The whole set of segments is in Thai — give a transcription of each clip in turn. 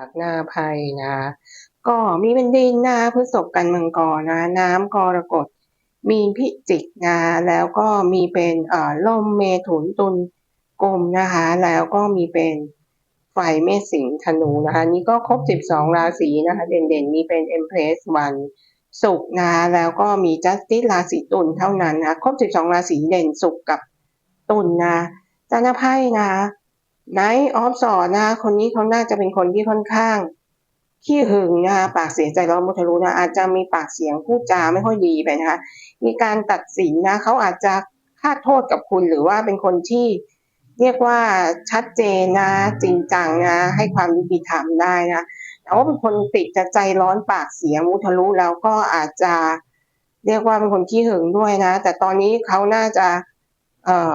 จากหน้าไพ่นะก็มีเป็นดินนะพฤษภกันมังกรนะ น้ำกรกฎมีพิจิกนะแล้วก็มีเป็นเอ่อลมเมถุนตุลกลมนะคะ แล้วก็มีเป็นไฟเมษสิงธนูนะคะนี่ก็ครบ 12 ราศีนะคะ เด่นๆ มีเป็น Empress วันศุกร์นะแล้วก็มี Justice ราศีตุลเท่านั้นนะครบ 12 ราศีเด่นศุกร์กับตุลนะจานไพ่นะ ไนท์ออฟสอนะคนนี้เขาน่าจะเป็นคนที่ค่อนข้างขี้หึงนะคะปากเสียใจร้อนมุทะลุนะอาจจะมีปากเสียงพูดจาไม่ค่อยดีไปนะคะมีการตัดสินนะเขาอาจจะคาดโทษกับคุณหรือว่าเป็นคนที่เรียกว่าชัดเจนนะจริงจังนะให้ความยุติธรรมได้นะแต่ว่าเป็นคนติดจะใจร้อนปากเสียงมุทะลุแล้วก็อาจจะเรียกว่าเป็นคนขี้หึงด้วยนะ แต่ตอนนี้เขาน่าจะ เอ่อ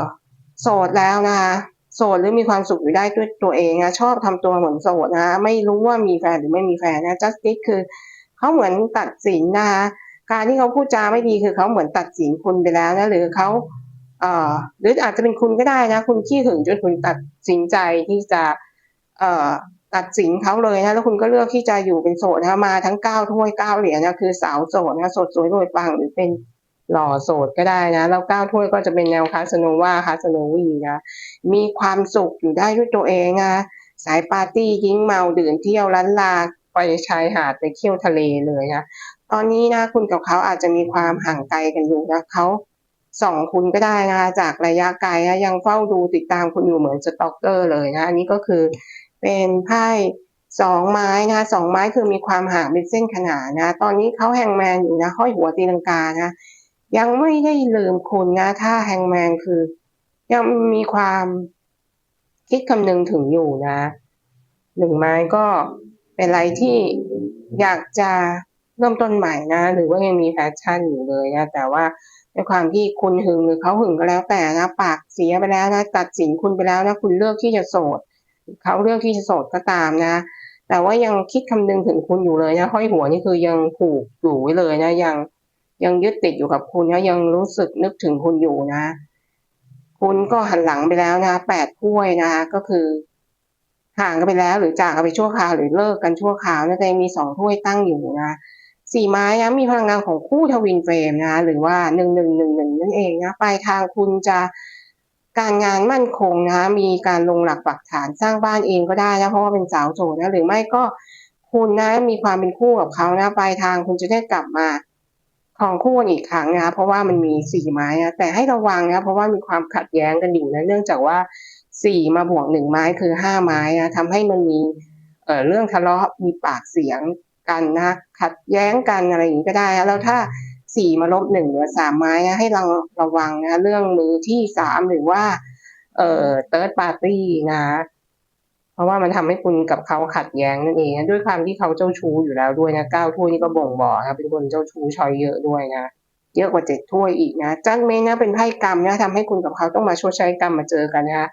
โสดแล้วนะคะ โสดหรือมีความสุขอยู่ได้ด้วยตัวเองนะชอบทำตัวเหมือนโสดนะไม่รู้ว่ามีแฟนหรือไม่มีแฟนนะ justice คือเขาเหมือนตัดสินนะคะการที่เขาพูดจาไม่ดีคือเขาเหมือนตัดสินคุณไปแล้วนะหรือเขาเอ่อหรืออาจจะเป็นคุณก็ได้นะ คุณขี้หึงจนคุณตัดสินใจที่จะเอ่อตัดสินเขาเลยนะแล้วคุณก็เลือกที่จะอยู่เป็นโสดนะมาทั้งเก้าถ้วยเก้าเหรียญนะคือสาวโสดนะโสดสวยรวยปังหรือเป็น หล่อโสดก็ได้นะแล้วก้าวถ้วยก็จะเป็นแนวคาสโนวาคาสโนวีนะมีความสุขอยู่ได้ด้วยตัวเองนะสายปาร์ตี้ยิ้งเมาดื่มเที่ยวล้านลาไปชายหาดไปเที่ยวทะเลเลยนะตอนนี้นะคุณกับเขาอาจจะมีความห่างไกลกันอยู่นะเขาส่องคุณก็ได้นะจากระยะไกลนะยังเฝ้าดูติดตามคุณอยู่เหมือนสต็อกเกอร์เลยนะอันนี้ก็คือเป็นไพ่สองไม้นะสองไม้คือมีความห่างเป็นเส้นขนานนะ ตอนนี้เขาแฮงแมนอยู่นะห้อยหัวตีลังกานะ ยังไม่ได้ลืมคุณนะถ้าแฮงแมนคือ ยังมีความคิดคำนึงถึงอยู่นะ หนึ่งไม้ก็เป็นอะไรที่อยากจะเริ่มต้นใหม่นะ หรือว่ายังมีแพชชั่นอยู่เลยนะ แต่ว่าในความที่คุณหึงหรือเขาหึงก็แล้วแต่นะปากเสียไปแล้วนะตัดสินคุณไปแล้วนะคุณเลือกที่จะโสดเขาเลือกที่จะโสดก็ตามนะ แต่ว่ายังคิดคำนึงถึงคุณอยู่เลยนะห้อยหัวนี่คือยังผูกอยู่ไว้เลยนะยัง ยังยึดติดอยู่กับคุณนะยังรู้สึกนึกถึงคุณอยู่นะ คุณก็หันหลังไปแล้วนะแปดถ้วยนะคะก็คือห่างกันไปแล้วหรือจากกันไปชั่วคราวหรือเลิกกันชั่วคราวนะแต่มีสองถ้วยตั้งอยู่นะสี่ไม้นะมีพลังงานของคู่ทวินเฟรมนะหรือว่าหนึ่งหนึ่งหนึ่งหนึ่งนั่นเองนะปลายทางคุณจะการงานมั่นคงนะมีการลงหลักปักฐานสร้างบ้านเองก็ได้นะเพราะว่าเป็นสาวโสดนะหรือไม่ก็คุณนะมีความเป็นคู่กับเขานะปลายทางคุณจะได้กลับมา ของคู่อีกครั้งนะเพราะว่ามันมีสี่ไม้นะแต่ให้ระวังนะเพราะว่ามีความขัดแย้งกันอยู่นะเนื่องจากว่าสี่มาบวกหนึ่งไม้คือห้าไม้นะทำให้มันมีเอ่อเรื่องทะเลาะมีปากเสียงกันนะขัดแย้งกันอะไรอย่างนี้ก็ได้นะแล้วถ้าสี่มาลบหนึ่งเหลือสามไม้นะให้เราระวังนะเรื่องมือที่สามหรือว่า เอ่อเติร์ดปาร์ตี้นะ เพราะว่ามันทำให้คุณกับเขาขัดแย้งนั่นเองด้วยความที่เขาเจ้าชู้อยู่แล้วด้วยนะเก้าถ้วยนี่ก็บ่งบอกนะเป็นคนเจ้าชู้ชอยเยอะด้วยนะเยอะกว่าเจ็ดถ้วยอีกนะจันเมนนะเป็นไพ่กรรมนะทำให้คุณกับเขาต้องมาชดใช้กรรมมาเจอกันนะ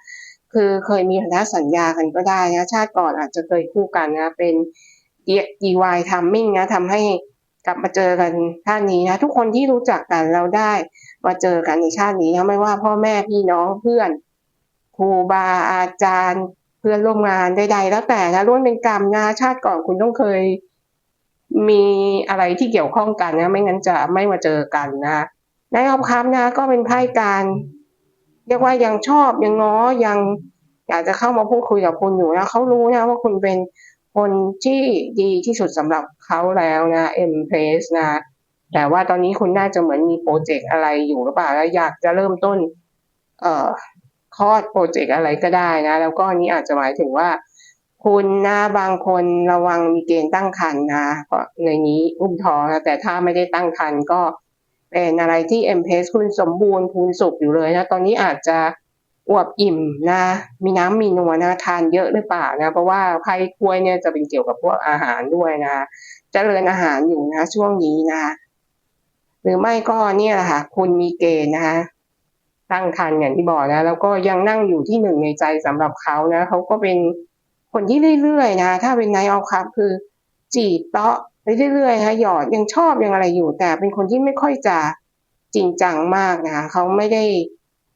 คือเคยมีพันธสัญญากันก็ได้นะชาติก่อนอาจจะเคยคู่กันนะเป็น DIY timing นะทำให้กลับมาเจอกันชาตินี้นะทุกคนที่รู้จักกันเราได้มาเจอกันในชาตินี้นะไม่ว่าพ่อแม่พี่น้องเพื่อนครูบาอาจารย์ เพื่อนร่วมงานใดๆแล้วแต่นะล้วนเป็นกรรมนะชาติก่อนคุณต้องเคย มีอะไรที่เกี่ยวข้องกันนะ ไม่งั้นจะไม่มาเจอกันนะในออฟคัพนะ ก็เป็นไพ่การเรียกว่ายังชอบยังง้อยังอยากจะเข้ามาพูดคุยกับคุณอยู่นะเขารู้นะว่าคุณเป็นคนที่ดีที่สุดสำหรับเขาแล้วนะเอ็มเพสนะแต่ว่าตอนนี้คุณน่าจะเหมือนมีโปรเจกต์อะไรอยู่หรือเปล่าแล้วอยากจะเริ่มต้น เอ่อ คลอดโปรเจกต์อะไรก็ได้นะ แล้วก็นี้อาจจะหมายถึงว่า คุณนะบางคนระวังมีเกณฑ์ตั้งครรภ์นะก็ในนี้อุ้มท้องแต่ถ้าไม่ได้ตั้งครรภ์ก็เป็นอะไรที่เอ็มเพสคุณสมบูรณ์คุณสุขอยู่เลยนะ ตอนนี้อาจจะอวบอิ่มนะ มีน้ำมีนวลนะทานเยอะหรือเปล่านะ เพราะว่าไพ่ถ้วยเนี่ยจะเป็นเกี่ยวกับพวกอาหารด้วยนะจะเจริญอาหารอยู่นะ ช่วงนี้นะ หรือไม่ก็เนี่ยแหละค่ะ คุณมีเกณฑ์นะคะ ตั้งคันอย่างที่บอกนะ แล้วก็ยังนั่งอยู่ที่หนึ่งในใจสำหรับเขานะเขาก็เป็นคนที่เรื่อยๆนะ ถ้าเป็นไนท์ออฟคัพคือจีบเตาะไปเรื่อยๆนะหยอดยังชอบยังอะไรอยู่ แต่เป็นคนที่ไม่ค่อยจะจริงจังมากนะคะเขาไม่ได้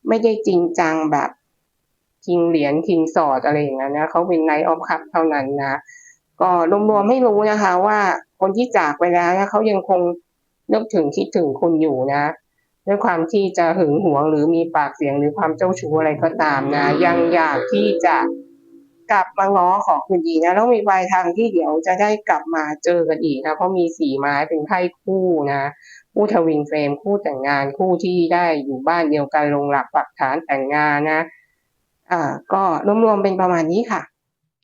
ไม่ได้จริงจังแบบคิงเหรียญคิงสอดอะไรอย่างเงี้ยนะเขาเป็นไนท์ออฟคัพเท่านั้นนะก็รวมๆไม่รู้นะคะ ว่าคนที่จากไปแล้วเนี่ยเขายังคงนึกถึงคิดถึงคุณอยู่นะ ด้วยความที่จะหึงหวงหรือมีปากเสียงหรือความเจ้าชู้อะไรก็ตามนะ ยังอยากที่จะกลับมาง้อขอคืนดีนะแล้วมีปลายทางที่เดี๋ยวจะได้กลับมาเจอกันอีกนะเพราะมีสีไม้เป็นไพ่คู่นะคู่ทวินเฟรมคู่แต่งงานคู่ที่ได้อยู่บ้านเดียวกันลงหลักปักฐานแต่งงานนะอ่าก็รวมๆเป็นประมาณนี้ค่ะ